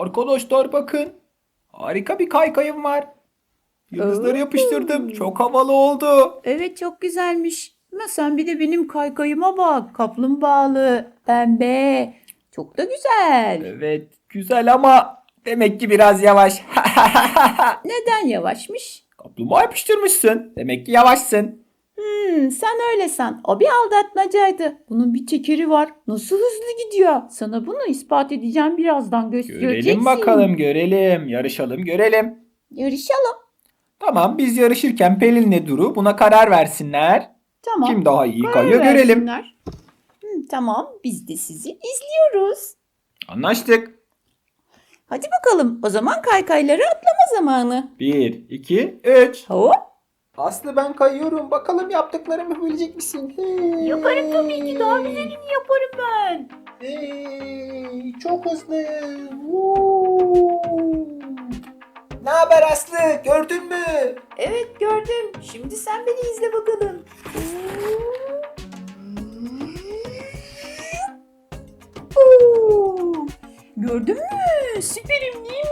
Arkadaşlar bakın. Harika bir kaykayım var. Yıldızları Oo. yapıştırdım. Çok havalı oldu. Evet çok güzelmiş. Ama sen bir de benim kaykayıma bak. Kaplumbağalı, pembe. Çok da güzel. Evet güzel ama demek ki biraz yavaş. Neden yavaşmış? Kaplumbağa yapıştırmışsın. Demek ki yavaşsın. Hmm, sen öyle san. O bir aldatmacaydı. Bunun bir tekeri var. Nasıl hızlı gidiyor? Sana bunu ispat edeceğim birazdan göstereceksin. Görelim bakalım görelim. Yarışalım görelim. Yarışalım. Tamam biz yarışırken Pelin'le Duru buna karar versinler. Tamam. Kim daha iyi karar kayıyor görelim. versinler. Hmm, tamam biz de sizi izliyoruz. Anlaştık. Hadi bakalım o zaman kaykayları atlama zamanı. 1, 2, 3. Hop. Aslı ben kayıyorum. Bakalım yaptıklarımı yapabilecek misin? Hey. Yaparım tabii ki daha güzelini yaparım ben. Hey, çok hızlı. Ne haber Aslı? Gördün mü? Evet gördüm. Şimdi sen beni izle bakalım. Gördün mü? Süperim değil mi?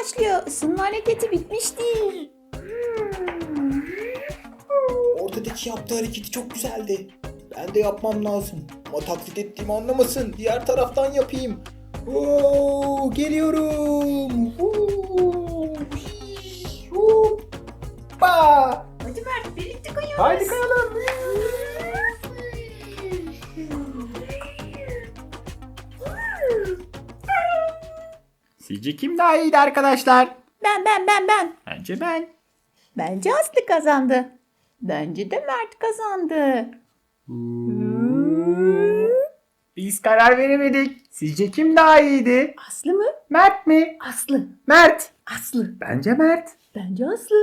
Başlıyor. Isınma hareketi bitmiştir. Ortadaki yaptığı hareketi çok güzeldi. Ben de yapmam lazım. Ama taklit ettiğimi anlamasın. Diğer taraftan yapayım. Oo, geliyorum. Oo, hoppa. Hadi Mert birlikte kayıyoruz. Haydi kayalım. Sizce kim daha iyiydi arkadaşlar? Ben ben ben ben. Bence ben. Bence Aslı kazandı. Bence de Mert kazandı. Biz karar veremedik. Sizce kim daha iyiydi? Aslı mı? Mert mi? Aslı. Mert. Aslı. Bence Mert. Bence Aslı.